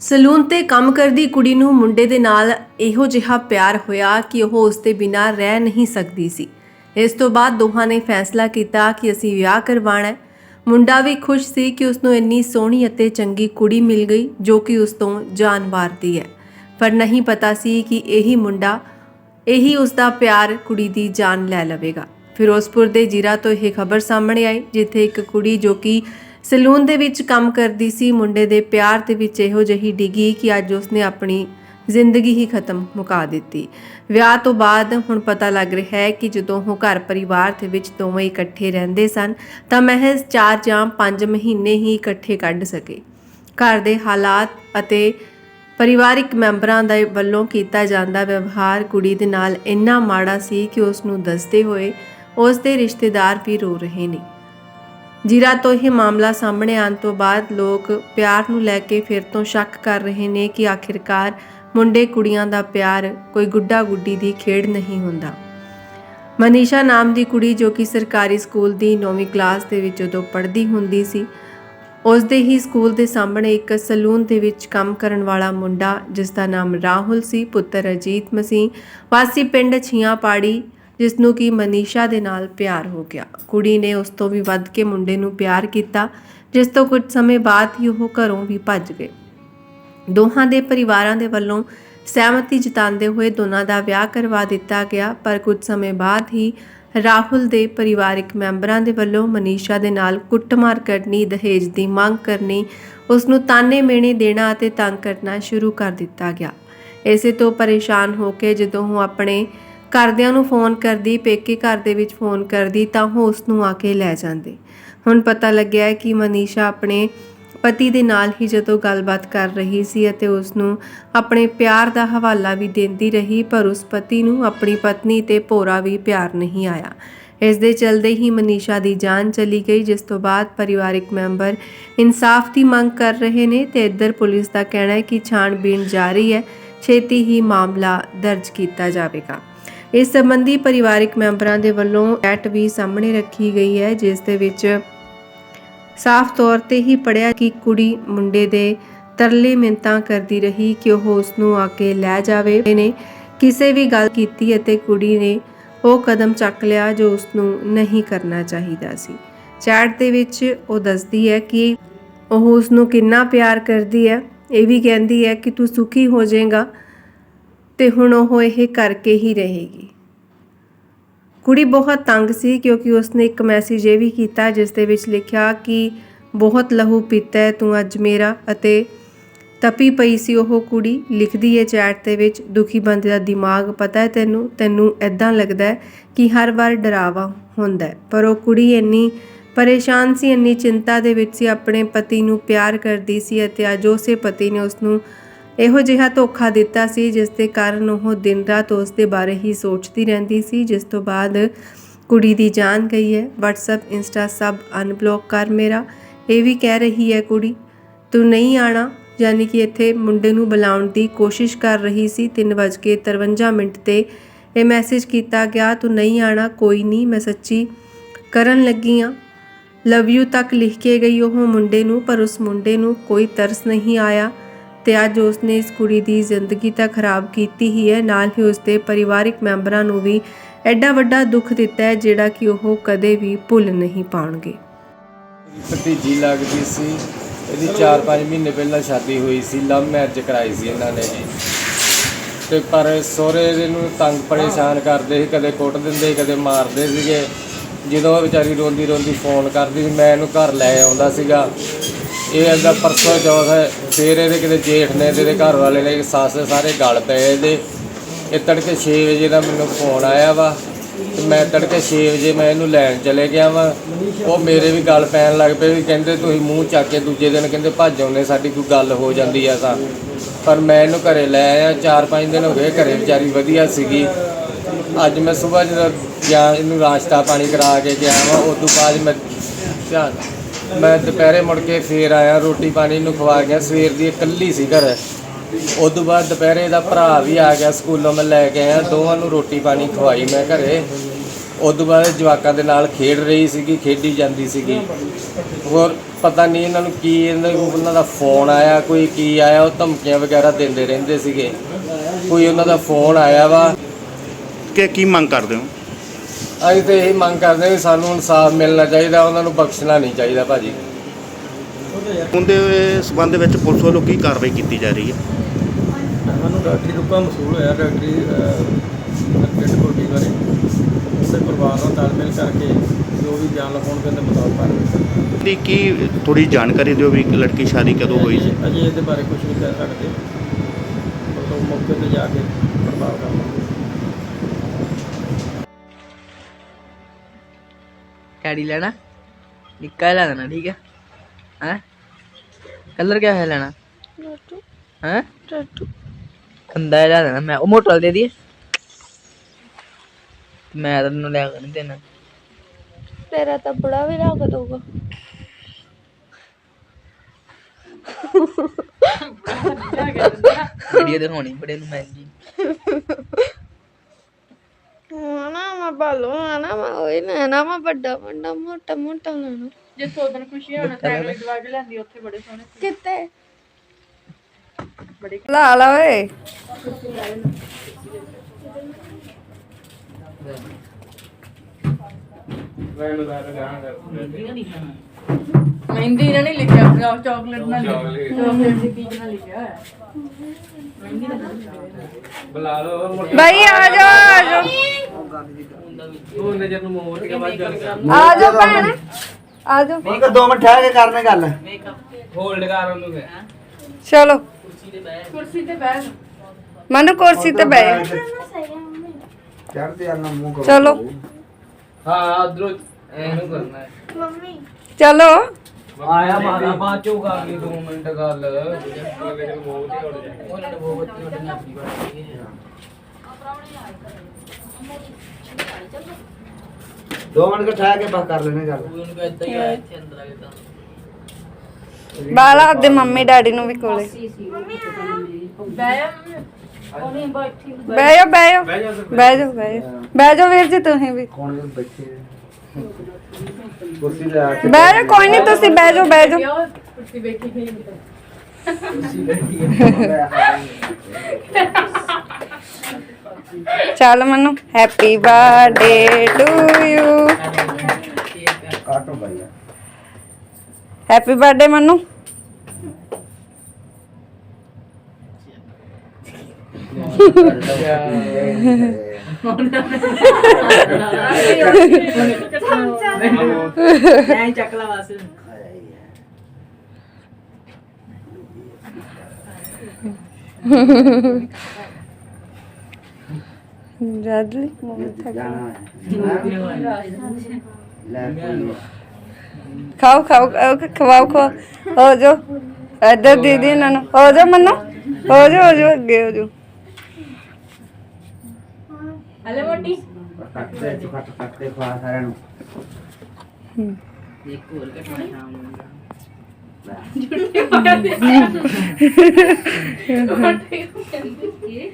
Salon ਤੇ ਕੰਮ ਕਰਦੀ ਕੁੜੀ ਨੂੰ ਮੁੰਡੇ ਦੇ ਨਾਲ ਇਹੋ ਜਿਹਾ ਪਿਆਰ ਹੋਇਆ ਕਿ ਉਹ ਉਸ ਦੇ ਬਿਨਾਂ ਰਹਿ ਨਹੀਂ ਸਕਦੀ ਸੀ। ਇਸ ਤੋਂ ਬਾਅਦ ਦੋਹਾਂ ਨੇ ਫੈਸਲਾ ਕੀਤਾ ਕਿ ਅਸੀਂ ਵਿਆਹ ਕਰਵਾਉਣਾ ਹੈ। ਮੁੰਡਾ ਵੀ ਖੁਸ਼ ਸੀ ਕਿ ਉਸ ਨੂੰ ਇੰਨੀ ਸੋਹਣੀ ਅਤੇ ਚੰਗੀ ਕੁੜੀ ਮਿਲ ਗਈ, ਜੋ ਕਿ ਉਸ ਤੋਂ ਜਾਨ ਵਾਰਦੀ ਹੈ। ਪਰ ਨਹੀਂ ਪਤਾ ਸੀ ਕਿ ਇਹੀ ਮੁੰਡਾ ਇਹੀ ਉਸ ਦਾ ਪਿਆਰ ਕੁੜੀ ਦੀ ਜਾਨ ਲੈ ਲਵੇਗਾ। ਫਿਰੋਜ਼ਪੁਰ ਦੇ ਜੀਰਾ ਤੋਂ ਇਹ ਖਬਰ ਸਾਹਮਣੇ ਆਈ, ਜਿੱਥੇ ਇੱਕ ਕੁੜੀ ਜੋ ਕਿ ਸਲੂਨ ਦੇ ਵਿੱਚ ਕੰਮ ਕਰਦੀ ਸੀ। ਮੁੰਡੇ ਦੇ ਪਿਆਰ ਦੇ ਵਿੱਚ ਇਹੋ ਜਿਹੀ ਡਿੱਗੀ ਕਿ ਅੱਜ ਉਸਨੇ ਆਪਣੀ ਜ਼ਿੰਦਗੀ ਹੀ ਖਤਮ ਮੁਕਾ ਦਿੱਤੀ। ਵਿਆਹ ਤੋਂ ਬਾਅਦ ਹੁਣ ਪਤਾ ਲੱਗ ਰਿਹਾ ਹੈ ਕਿ ਜਦੋਂ ਉਹ ਘਰ ਪਰਿਵਾਰ ਦੇ ਵਿੱਚ ਦੋਵੇਂ ਇਕੱਠੇ ਰਹਿੰਦੇ ਸਨ, ਤਾਂ ਮਹਿਜ਼ 4 ਜਾਂ 5 ਮਹੀਨੇ ਹੀ ਇਕੱਠੇ ਕੱਢ ਸਕੇ। ਘਰ ਦੇ ਹਾਲਾਤ ਅਤੇ ਪਰਿਵਾਰਿਕ ਮੈਂਬਰਾਂ ਦੇ ਵੱਲੋਂ ਕੀਤਾ ਜਾਂਦਾ ਵਿਵਹਾਰ ਕੁੜੀ ਦੇ ਨਾਲ ਇੰਨਾ ਮਾੜਾ ਸੀ ਕਿ ਉਸ ਨੂੰ ਦੱਸਦੇ ਹੋਏ ਉਸ ਦੇ ਰਿਸ਼ਤੇਦਾਰ ਵੀ ਰੋ ਰਹੇ ਨੇ। ਜੀਰਾ ਤੋਂ ਇਹ ਮਾਮਲਾ ਸਾਹਮਣੇ ਆਉਣ ਤੋਂ ਬਾਅਦ ਲੋਕ ਪਿਆਰ ਨੂੰ ਲੈ ਕੇ ਫਿਰ ਤੋਂ ਸ਼ੱਕ ਕਰ ਰਹੇ ਨੇ ਕਿ ਆਖਿਰਕਾਰ ਮੁੰਡੇ ਕੁੜੀਆਂ ਦਾ ਪਿਆਰ ਕੋਈ ਗੁੱਡਾ ਗੁੱਡੀ ਦੀ ਖੇਡ ਨਹੀਂ ਹੁੰਦਾ। ਮਨੀਸ਼ਾ ਨਾਮ ਦੀ ਕੁੜੀ ਜੋ ਕਿ ਸਰਕਾਰੀ ਸਕੂਲ ਦੀ 9ਵੀਂ ਕਲਾਸ ਦੇ ਵਿੱਚ ਜਦੋਂ ਪੜ੍ਹਦੀ ਹੁੰਦੀ ਸੀ ਉਸ ਦੇ ਹੀ ਸਕੂਲ ਦੇ ਸਾਹਮਣੇ ਇੱਕ ਸਲੂਨ ਦੇ ਵਿੱਚ ਕੰਮ ਕਰਨ ਵਾਲਾ ਮੁੰਡਾ ਜਿਸ ਦਾ ਨਾਮ ਰਾਹੁਲ ਸੀ, ਪੁੱਤਰ ਅਜੀਤ ਮਸੀਹ, ਵਾਸੀ ਪਿੰਡ ਛੀਆਂ ਪਾੜੀ ਜਿਸ ਨੂੰ ਕਿ ਮਨੀਸ਼ਾ ਦੇ ਨਾਲ ਪਿਆਰ ਹੋ ਗਿਆ। ਕੁੜੀ ਨੇ ਉਸ ਤੋਂ ਵੀ ਵੱਧ ਕੇ ਮੁੰਡੇ ਨੂੰ ਪਿਆਰ ਕੀਤਾ, ਜਿਸ ਤੋਂ ਕੁਝ ਸਮੇਂ ਬਾਅਦ ਹੀ ਉਹ ਘਰੋਂ ਵੀ ਭੱਜ ਗਏ। ਦੋਹਾਂ ਦੇ ਪਰਿਵਾਰਾਂ ਦੇ ਵੱਲੋਂ ਸਹਿਮਤੀ ਜਤਾਉਂਦੇ ਹੋਏ ਦੋਨਾਂ ਦਾ ਵਿਆਹ ਕਰਵਾ ਦਿੱਤਾ ਗਿਆ, ਪਰ ਕੁਝ ਸਮੇਂ ਬਾਅਦ ਹੀ ਰਾਹੁਲ ਦੇ ਪਰਿਵਾਰਕ ਮੈਂਬਰਾਂ ਦੇ ਵੱਲੋਂ ਮਨੀਸ਼ਾ ਦੇ ਨਾਲ ਕੁੱਟਮਾਰ ਕਰਨੀ, ਦਹੇਜ ਦੀ ਮੰਗ ਕਰਨੀ, ਉਸ ਨੂੰ ਤਾਨੇ ਮੇਣੇ ਦੇਣਾ ਅਤੇ ਤੰਗ ਕਰਨਾ ਸ਼ੁਰੂ ਕਰ ਦਿੱਤਾ ਗਿਆ। ਇਸੇ ਤੋਂ ਪਰੇਸ਼ਾਨ ਹੋ ਕੇ ਜਦੋਂ ਉਹ ਆਪਣੇ ਘਰਦਿਆਂ ਨੂੰ ਫੋਨ ਕਰਦੀ, ਪੇਕੇ ਘਰ ਦੇ ਵਿੱਚ ਫੋਨ ਕਰਦੀ ਤਾਂ ਉਹ ਉਸ ਨੂੰ ਆ ਕੇ ਲੈ ਜਾਂਦੇ। ਹੁਣ ਪਤਾ ਲੱਗਿਆ ਹੈ ਕਿ ਮਨੀਸ਼ਾ ਆਪਣੇ ਪਤੀ ਦੇ ਨਾਲ ਹੀ ਜਦੋਂ ਗੱਲਬਾਤ ਕਰ ਰਹੀ ਸੀ ਅਤੇ ਉਸ ਨੂੰ ਆਪਣੇ ਪਿਆਰ ਦਾ ਹਵਾਲਾ ਵੀ ਦਿੰਦੀ ਰਹੀ, ਪਰ ਉਸ ਪਤੀ ਨੂੰ ਆਪਣੀ ਪਤਨੀ ਤੇ ਭੋਰਾ ਵੀ ਪਿਆਰ ਨਹੀਂ ਆਇਆ। ਇਸ ਦੇ ਚਲਦੇ ਹੀ ਮਨੀਸ਼ਾ ਦੀ ਜਾਨ ਚਲੀ ਗਈ, ਜਿਸ ਤੋਂ ਬਾਅਦ ਪਰਿਵਾਰਿਕ ਮੈਂਬਰ ਇਨਸਾਫ ਦੀ ਮੰਗ ਕਰ ਰਹੇ ਨੇ ਤੇ ਇੱਧਰ ਪੁਲਿਸ ਦਾ ਕਹਿਣਾ ਹੈ ਕਿ ਛਾਣਬੀਣ ਜਾਰੀ ਹੈ। ਛੇਤੀ ਹੀ ਮਾਮਲਾ ਦਰਜ ਕੀਤਾ ਜਾਵੇਗਾ। ਇਸ ਸੰਬੰਧੀ ਪਰਿਵਾਰਿਕ ਮੈਂਬਰਾਂ ਦੇ ਵੱਲੋਂ ਐਟ ਵੀ ਸਾਹਮਣੇ ਰੱਖੀ ਗਈ ਹੈ, ਜਿਸ ਦੇ ਵਿੱਚ ਸਾਫ਼ ਤੌਰ ਤੇ ਹੀ ਪੜਿਆ ਕਿ ਕੁੜੀ ਮੁੰਡੇ ਦੇ ਤਰਲੇ ਮਿੰਤਾਂ ਕਰਦੀ ਰਹੀ ਕਿ ਉਹ ਉਸ ਨੂੰ ਆ ਕੇ ਲੈ ਜਾਵੇ। ਨੇ ਕਿਸੇ ਵੀ ਗੱਲ ਕੀਤੀ ਅਤੇ ਕੁੜੀ ਨੇ ਉਹ ਕਦਮ ਚੱਕ ਲਿਆ ਜੋ ਉਸ ਨੂੰ ਨਹੀਂ ਕਰਨਾ ਚਾਹੀਦਾ ਸੀ। ਚੈਟ ਦੇ ਵਿੱਚ ਉਹ ਦੱਸਦੀ ਹੈ ਕਿ ਉਹ ਉਸ ਨੂੰ ਕਿੰਨਾ ਪਿਆਰ ਕਰਦੀ ਹੈ। ਇਹ ਵੀ ਕਹਿੰਦੀ ਹੈ ਕਿ ਤੂੰ ਸੁਖੀ ਹੋ ਜਾਏਗਾ। ਤੇ ਹੁਣ ਉਹ ਇਹ ਕਰਕੇ ਹੀ ਰਹੇਗੀ। ਕੁੜੀ ਬਹੁਤ ਤੰਗ ਸੀ ਕਿਉਂਕਿ ਉਸਨੇ ਇੱਕ ਮੈਸੇਜ ਇਹ ਵੀ ਕੀਤਾ ਜਿਸ ਦੇ ਵਿੱਚ ਲਿਖਿਆ ਕਿ ਬਹੁਤ ਲਹੂ ਪੀਤਾ ਹੈ ਤੂੰ ਅੱਜ ਮੇਰਾ ਅਤੇ ਤਪੀ ਪਈ ਸੀ ਉਹ ਕੁੜੀ। ਲਿਖਦੀ ਹੈ ਚੈਟ ਦੇ ਵਿੱਚ, ਦੁਖੀ ਬੰਦੇ ਦਾ ਦਿਮਾਗ ਪਤਾ ਹੈ ਤੈਨੂੰ ਤੈਨੂੰ ਐਦਾਂ ਲੱਗਦਾ ਕਿ ਹਰ ਵਾਰ ਡਰਾਵਾ ਹੁੰਦਾ ਪਰ ਉਹ ਕੁੜੀ ਇੰਨੀ ਪਰੇਸ਼ਾਨ ਸੀ, ਇੰਨੀ ਚਿੰਤਾ ਦੇ ਵਿੱਚ ਸੀ, ਆਪਣੇ ਪਤੀ ਨੂੰ ਪਿਆਰ ਕਰਦੀ ਸੀ ਅਤੇ ਅੱਜ ਉਸੇ ਪਤੀ ਨੇ ਉਸ ਨੂੰ ਇਹੋ ਜਿਹਾ ਧੋਖਾ ਦਿੱਤਾ ਸੀ, ਜਿਸ ਦੇ ਕਾਰਨ ਉਹ ਦਿਨ ਰਾਤ ਉਸ ਦੇ ਬਾਰੇ ਹੀ ਸੋਚਦੀ ਰਹਿੰਦੀ ਸੀ, ਜਿਸ ਤੋਂ ਬਾਅਦ ਕੁੜੀ ਦੀ ਜਾਨ ਗਈ ਹੈ। WhatsApp ਇੰਸਟਾ ਸਭ ਅਨਬਲੌਕ ਕਰ ਮੇਰਾ। ਇਹ ਵੀ ਕਹਿ ਰਹੀ ਹੈ ਕੁੜੀ, ਤੂੰ ਨਹੀਂ ਆਣਾ ਯਾਨੀ ਕਿ ਇੱਥੇ ਮੁੰਡੇ ਨੂੰ ਬੁਲਾਉਣ ਦੀ ਕੋਸ਼ਿਸ਼ ਕਰ ਰਹੀ ਸੀ। 3:53 ਮਿੰਟ ਤੇ ਇਹ ਮੈਸੇਜ ਕੀਤਾ ਗਿਆ, ਤੂੰ ਨਹੀਂ ਆਣਾ ਕੋਈ ਨਹੀਂ, ਮੈਂ ਸੱਚੀ ਕਰਨ ਲੱਗੀ ਆ। ਲਵ ਯੂ ਤੱਕ ਲਿਖ ਕੇ ਗਈ ਉਹ ਮੁੰਡੇ ਨੂੰ, ਪਰ ਉਸ ਮੁੰਡੇ ਨੂੰ ਕੋਈ ਤਰਸ ਨਹੀਂ ਆਇਆ। ਤੇ ਅੱਜ ਉਸਨੇ ਇਸ ਕੁੜੀ ਦੀ ਜ਼ਿੰਦਗੀ ਤਾਂ ਖਰਾਬ ਕੀਤੀ ਹੀ ਹੈ, ਨਾਲ ਹੀ ਉਸਦੇ ਪਰਿਵਾਰਿਕ ਮੈਂਬਰਾਂ ਨੂੰ ਵੀ ਐਡਾ ਵੱਡਾ ਦੁੱਖ ਦਿੱਤਾ ਹੈ, ਜਿਹੜਾ ਕਿ ਉਹ ਕਦੇ ਵੀ ਭੁੱਲ ਨਹੀਂ ਪਾਉਣਗੇ। ਭਤੀਜੀ ਲੱਗਦੀ ਸੀ, ਇਹਦੀ 4-5 ਮਹੀਨੇ ਪਹਿਲਾਂ ਸ਼ਾਦੀ ਹੋਈ ਸੀ, ਲਵ ਮੈਰਿਜ ਕਰਾਈ ਸੀ ਇਹਨਾਂ ਨੇ ਜੀ। ਤੇ ਪਰ ਸਹੁਰੇ ਇਹਨੂੰ ਤੰਗ ਪਰੇਸ਼ਾਨ ਕਰਦੇ ਸੀ, ਕਦੇ ਕੁੱਟ ਦਿੰਦੇ ਕਦੇ ਮਾਰਦੇ ਸੀਗੇ। ਜਦੋਂ ਉਹ ਵਿਚਾਰੀ ਰੋਂਦੀ ਰੋਂਦੀ ਫੋਨ ਕਰਦੀ ਸੀ, ਮੈਂ ਇਹਨੂੰ ਘਰ ਲੈ ਆਉਂਦਾ ਸੀਗਾ। ਇਹ ਅੱਗਾ ਪਰਸੋਂ ਚੌਥ ਹੈ, ਫਿਰ ਇਹਦੇ ਕਿਤੇ ਜੇਠ ਨੇ ਤੇ ਇਹਦੇ ਘਰ ਵਾਲੇ ਨੇ ਸੱਸ ਸਾਰੇ ਗਲ ਪਏ ਇਹਦੇ। ਇਹ ਤੜਕੇ 6 ਵਜੇ ਦਾ ਮੈਨੂੰ ਫੋਨ ਆਇਆ ਵਾ ਤੇ ਮੈਂ ਤੜਕੇ 6 ਵਜੇ ਮੈਂ ਇਹਨੂੰ ਲੈਣ ਚਲੇ ਗਿਆ ਵਾ। ਉਹ ਮੇਰੇ ਵੀ ਗੱਲ ਪੈਣ ਲੱਗ ਪਏ ਵੀ ਕਹਿੰਦੇ ਤੁਸੀਂ ਮੂੰਹ ਚੱਕ ਕੇ ਦੂਜੇ ਦਿਨ ਕਹਿੰਦੇ ਭੱਜ ਆਉਂਦੇ ਸਾਡੀ ਕੋਈ ਗੱਲ ਹੋ ਜਾਂਦੀ ਆ ਤਾਂ। ਪਰ ਮੈਂ ਇਹਨੂੰ ਘਰੇ ਲੈ ਆਇਆ 4-5 ਦਿਨ ਹੋ ਗਏ ਘਰੇ ਵਿਚਾਰੀ ਵਧੀਆ ਸੀਗੀ। ਅੱਜ ਮੈਂ ਸਵੇਰ ਜਦੋਂ ਗਿਆ ਇਹਨੂੰ ਨਾਸ਼ਤਾ ਪਾਣੀ ਕਰਾ ਕੇ ਗਿਆ ਵਾ ਉਸ ਤੋਂ ਬਾਅਦ ਮੈਂ ਧਿਆਨ ਮੈਂ ਦੁਪਹਿਰੇ ਮੁੜ ਕੇ ਫੇਰ ਆਇਆ, ਰੋਟੀ ਪਾਣੀ ਨੂੰ ਖਵਾ ਗਿਆ ਸਵੇਰ ਦੀ ਇਕੱਲੀ ਸੀ ਘਰ। ਉਸ ਤੋਂ ਬਾਅਦ ਦੁਪਹਿਰੇ ਦਾ ਭਰਾ ਵੀ ਆ ਗਿਆ, ਸਕੂਲੋਂ ਮੈਂ ਲੈ ਕੇ ਆਇਆ। ਦੋਵਾਂ ਨੂੰ ਰੋਟੀ ਪਾਣੀ ਖਵਾਈ ਮੈਂ ਘਰੇ। ਤੋਂ ਬਾਅਦ ਜਵਾਕਾਂ ਦੇ ਨਾਲ ਖੇਡ ਰਹੀ ਸੀਗੀ, ਖੇਡੀ ਜਾਂਦੀ ਸੀਗੀ। ਹੋਰ ਪਤਾ ਨਹੀਂ ਇਹਨਾਂ ਨੂੰ ਕੀ ਇਹਨਾਂ ਨੂੰ ਉਹਨਾਂ ਦਾ ਫੋਨ ਆਇਆ, ਕੋਈ ਕੀ ਆਇਆ, ਉਹ ਧਮਕੀਆਂ ਵਗੈਰਾ ਦਿੰਦੇ ਰਹਿੰਦੇ ਸੀਗੇ। ਕੋਈ ਉਹਨਾਂ ਦਾ ਫੋਨ ਆਇਆ ਵਾ। ਕਿ ਕੀ ਮੰਗ ਕਰਦੇ ਹੋ? ਅਸੀਂ ਤੇ ਇਹ ਮੰਗ ਕਰਦੇ ਹਾਂ ਵੀ ਸਾਨੂੰ ਇਨਸਾਫ ਮਿਲਣਾ ਚਾਹੀਦਾ ਉਹਨਾਂ ਨੂੰ ਬਖਸ਼ਣਾ ਨਹੀਂ ਚਾਹੀਦਾ ਭਾਜੀ। ਉਹਦੇ ਸਬੰਧ ਵਿੱਚ ਪੁਲਿਸ ਵੱਲੋਂ ਕੀ ਕਾਰਵਾਈ ਕੀਤੀ ਜਾ ਰਹੀ ਹੈ? ਸਾਨੂੰ ਡਾਕਟਰੀ ਰੁਕਾ ਮਸੂਲ ਹੋਇਆ ਡਾਕਟਰੀ ਡੈਡ ਬੋਡੀ ਬਾਰੇ। ਉਹਦੇ ਪਰਿਵਾਰ ਨਾਲ ਤਾਲਮੇਲ ਕਰਕੇ ਜੋ ਵੀ ਬਿਆਨ ਲਿਖਾਉਣਗੇ ਉਹਦੇ ਮੁਤਾਬਕ ਕਾਰਵਾਈ ਦੀ ਕੀ ਥੋੜੀ ਜਾਣਕਾਰੀ ਦਿਓ ਵੀ ਲੜਕੀ ਸ਼ਾਦੀ ਕਦੋਂ ਹੋਈ ਸੀ? ਅਜੇ ਇਹਦੇ ਬਾਰੇ ਕੁਝ ਨਹੀਂ ਕਹਿ ਸਕਦੇ। ਮੌਕੇ ਤੇ ਜਾ ਕੇ ਪੜਤਾਲ ਕਰਾਂਗੇ कैडी लेना निक्का ला देना ठीक है हैं कलर क्या है लेना हैं कंदा ला देना मैं वो मोटर दे दिए मैं तो तेनों ले नहीं देना ਤੇਰਾ ਤਾਂ ਬੜਾ ਵੀ ਲੱਗ ਦਊਗਾ वीडियो दिखानी बड़े नु महंगी ਨਾ ਮੈਂ ਬਾਲੋ ਨਾ ਮੈਂ ਉਹ ਲੈਣਾ ਮੈਂ ਵੱਡਾ ਵੱਡਾ ਮੋਟਾ ਮੋਟਾ ਲੈਣਾ ਜੇ ਸੋਦਨ ਖੁਸ਼ੀ ਹੋਣਾ ਸਾਈਕਲ ਦਵਾ ਕੇ ਲੈਂਦੀ ਉੱਥੇ ਬੜੇ ਸੋਹਣੇ ਕਿੱਥੇ ਲਾ ਲਾ ਓਏ ਮਹਿੰਦੀ ਨਾ ਨਹੀਂ ਲਿਖਿਆ ਚਾਕਲੇਟ ਨਾਲ ਚਾਕਲੇਟ। ਦੀ ਪੀਕ ਨਾਲ ਲਿਖਿਆ ਹੈ ਬੁਲਾ ਲਓ ਭਾਈ ਆ ਜਾ ਆ ਜਾ ਉਹ ਨਜ਼ਰ ਨੂੰ ਮੋੜ ਕੇ ਬਾਅਦ ਗੱਲ ਕਰ ਆ ਜਾ ਭੈਣ ਆ ਜਾ ਇੱਕ ਦੋ ਮਿੰਟ ਠਹਿਰ ਕੇ ਕਰਨੇ ਗੱਲ। ਹੋਲਡ ਕਰ ਉਹਨੂੰ ਫਿਰ। ਚਲੋ। ਕੁਰਸੀ ਤੇ ਬੈਠ ਮਨੂ ਕੁਰਸੀ ਤੇ ਬਹਿ ਜਾ। ਚੜ੍ਹਦੇ ਆ ਨਾ ਮੂੰਹ ਕਰੋ। ਚਲੋ। ਹਾਂ ਚਲੋ। ਆਇਆ ਬਾਲਾ ਬਾਅਦ ਕਰ ਲਈ 2 ਮਿੰਟ ਗੱਲ। ਕੇ ਬਾਲਾ ਆਪਦੇ ਮੰਮੀ ਡੈਡੀ ਨੂੰ ਵੀ ਕੋਲੇ। ਉਹਨੇ ਬੈਠੀ ਬਹਿ ਜਾ ਬਹਿ ਜਾ ਬਹਿ ਜਾ ਬਹਿ ਜਾ ਬਹਿ ਜਾ ਵੀਰ ਜੀ ਤੁਸੀਂ ਵੀ। ਕੌਣ ਲੋਕ ਬੈਠੇ ਆ? ਕੁਰਸੀ ਲੈ ਆ ਕੇ ਬਹਿ ਜਾ ਕੋਈ ਨਹੀਂ ਤੁਸੀਂ ਬਹਿ ਜਾ ਬਹਿ ਜਾ ਕੁਰਸੀ ਬੈਠੀ ਗਈ ਚੱਲ Manu happy birthday to you ਕਾਟੋ ਭਾਈ ਹੈਪੀ ਬਰਥਡੇ ਮਨੂ। ਨਹੀਂ ਚੱਕ ਲਾ ਬਸ ਜਾਦਲੀ ਮੋਮੈਂਟ ਖਾਓ ਖਾਓ ਅਹ ਖਵਾਓ ਖਵਾਓ ਹੋ ਜੋ ਇੱਧਰ ਦੀਦੀ ਇਹਨਾਂ ਨੂੰ ਹੋ ਜਾ ਮੰਨੋ ਹੋ ਜਾ ਹੋ ਜਾ ਅੱਗੇ ਹੋ ਜਾਓ ਹਲੇ ਮੋਟੀ ਕੱਟਦੇ ਚੁੱਕ ਕੱਟਦੇ ਖਵਾ ਸਾਰਿਆਂ ਨੂੰ ਹੂੰ ਇੱਕ ਹੋਰ ਘਟਣਾ ਸ਼ਾਮ ਨੂੰ ਜੁੱਟੇ ਮਾਰਦੇ ਜੁੱਟੇ ਕਹਿੰਦੇ ਇਹ